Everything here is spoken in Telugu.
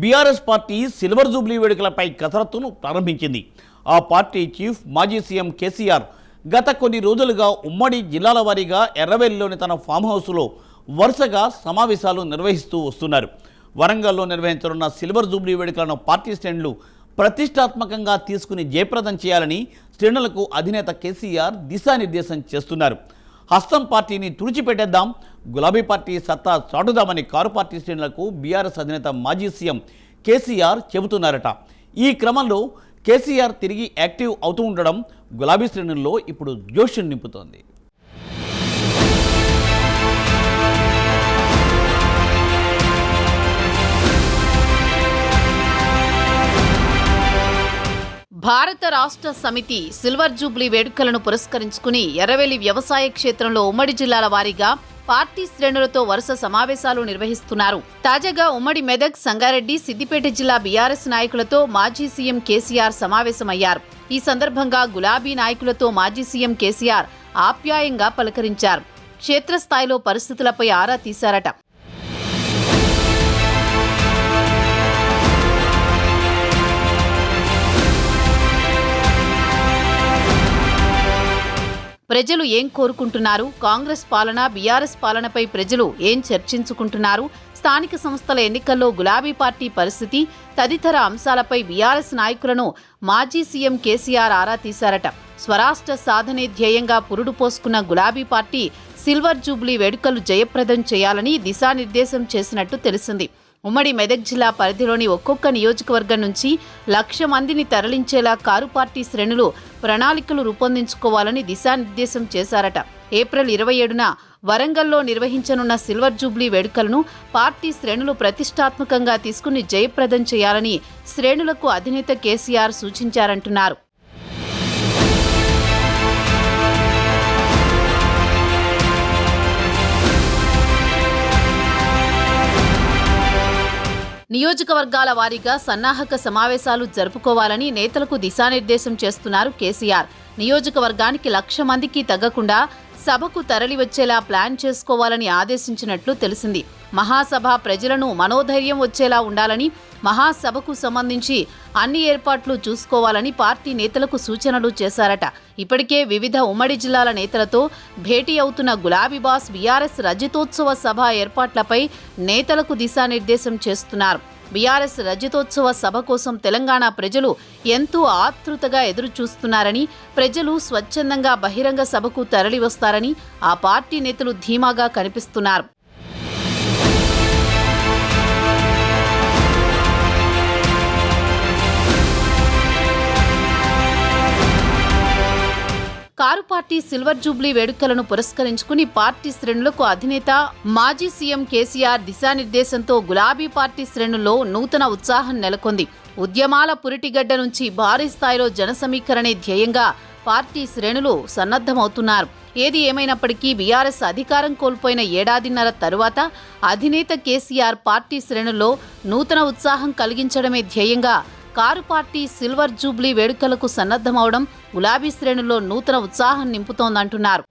బీఆర్ఎస్ పార్టీ సిల్వర్ జూబ్లీ వేడుకలపై కసరత్తును ప్రారంభించింది. ఆ పార్టీ చీఫ్ మాజీ సీఎం కేసీఆర్ గత కొన్ని రోజులుగా ఉమ్మడి జిల్లాల వారీగా ఎర్రవెల్లిలోని తన ఫామ్ హౌస్లో వరుసగా సమావేశాలు నిర్వహిస్తూ వస్తున్నారు. వరంగల్లో నిర్వహించనున్న సిల్వర్ జూబ్లీ వేడుకలను పార్టీ శ్రేణులు ప్రతిష్టాత్మకంగా తీసుకుని జయప్రదం చేయాలని శ్రేణులకు అధినేత కేసీఆర్ దిశానిర్దేశం చేస్తున్నారు. హస్తం పార్టీని తుడిచిపెట్టేద్దాం. గులాబీ పార్టీ సత్తా చాటుదామని కారు పార్టీ శ్రేణులకు బీఆర్ఎస్ అధినేత మాజీ సీఎం కేసీఆర్ చెబుతున్నారట. ఈ క్రమంలో కేసీఆర్ తిరిగి యాక్టివ్ అవుతూ ఉండడం గులాబీ శ్రేణుల్లో ఇప్పుడు జోష్యం నింపుతోంది. భారత రాష్ట్ర సమితి సిల్వర్ జూబ్లీ వేడుకలను పురస్కరించుకుని ఎర్రవెల్లి వ్యవసాయ క్షేత్రంలో ఉమ్మడి జిల్లాల వారీగా పార్టీ శ్రేణులతో వరుస సమావేశాలు నిర్వహిస్తున్నారు. తాజాగా ఉమ్మడి మెదక్ సంగారెడ్డి సిద్దిపేట జిల్లా బీఆర్ఎస్ నాయకులతో మాజీ సీఎం కేసీఆర్ సమావేశమయ్యారు. ఈ సందర్భంగా గులాబీ నాయకులతో మాజీ సీఎం కేసీఆర్ ఆప్యాయంగా పలకరించారు. క్షేత్రస్థాయిలో పరిస్థితులపై ఆరా తీశారట. ప్రజలు ఏం కోరుకుంటున్నారు? కాంగ్రెస్ పాలన బీఆర్ఎస్ పాలనపై ప్రజలు ఏం చర్చించుకుంటున్నారు? స్థానిక సంస్థల ఎన్నికల్లో గులాబీ పార్టీ పరిస్థితి తదితర అంశాలపై బీఆర్ఎస్ నాయకులను మాజీ సీఎం కేసీఆర్ ఆరా తీశారట. స్వరాష్ట్ర సాధనే ధ్యేయంగా పురుడు పోసుకున్న గులాబీ పార్టీ సిల్వర్ జూబ్లీ వేడుకలు జయప్రదం చేయాలని దిశానిర్దేశం చేసినట్టు తెలిసింది. ఉమ్మడి మెదక్ జిల్లా పరిధిలోని ఒక్కొక్క నియోజకవర్గం నుంచి లక్ష మందిని తరలించేలా కారు పార్టీ శ్రేణులు ప్రణాళికలు రూపొందించుకోవాలని దిశానిర్దేశం చేశారట. ఏప్రిల్ ఇరవై ఏడున వరంగల్లో నిర్వహించనున్న సిల్వర్ జూబ్లీ వేడుకలను పార్టీ శ్రేణులు ప్రతిష్టాత్మకంగా తీసుకుని జయప్రదం చేయాలని శ్రేణులకు అధినేత కేసీఆర్ సూచించారంటున్నారు. నియోజకవర్గాల వారీగా సన్నాహక సమావేశాలు జరుపుకోవాలని నేతలకు దిశానిర్దేశం చేస్తున్నారు కేసీఆర్. నియోజకవర్గానికి లక్ష మందికి తగ్గకుండా సభకు తరలివచ్చేలా ప్లాన్ చేసుకోవాలని ఆదేశించినట్లు తెలిసింది. మహాసభ ప్రజలను మనోధైర్యం వచ్చేలా ఉండాలని మహాసభకు సంబంధించి అన్ని ఏర్పాట్లు చూసుకోవాలని పార్టీ నేతలకు సూచనలు చేశారట. ఇప్పటికే వివిధ ఉమ్మడి జిల్లాల నేతలతో భేటీ అవుతున్న గులాబీ బాస్ బీఆర్ఎస్ రజతోత్సవ సభ ఏర్పాట్లపై నేతలకు దిశానిర్దేశం చేస్తున్నారు. బీఆర్ఎస్ రజతోత్సవ సభ కోసం తెలంగాణ ప్రజలు ఎంతో ఆతృతగా ఎదురుచూస్తున్నారని ప్రజలు స్వచ్ఛందంగా బహిరంగ సభకు తరలివస్తారని ఆ పార్టీ నేతలు ధీమాగా కనిపిస్తున్నారు. కారు పార్టీ సిల్వర్ జూబ్లీ వేడుకలను పురస్కరించుకుని పార్టీ శ్రేణులకు అధినేత మాజీ సీఎం కేసీఆర్ దిశానిర్దేశంతో గులాబీ పార్టీ శ్రేణుల్లో నూతన ఉత్సాహం నెలకొంది. ఉద్యమాల పురిటిగడ్డ నుంచి భారీ స్థాయిలో జనసమీకరణే ధ్యేయంగా పార్టీ శ్రేణులు సన్నద్ధమవుతున్నారు. ఏది ఏమైనప్పటికీ బీఆర్ఎస్ అధికారం కోల్పోయిన ఏడాదిన్నర తరువాత అధినేత కేసీఆర్ పార్టీ శ్రేణుల్లో నూతన ఉత్సాహం కలిగించడమే ధ్యేయంగా కారు పార్టీ సిల్వర్ జూబ్లీ వేడుకలకు సన్నద్ధమవడం గులాబీ శ్రేణుల్లో నూతన ఉత్సాహం నింపుతోందంటున్నారు.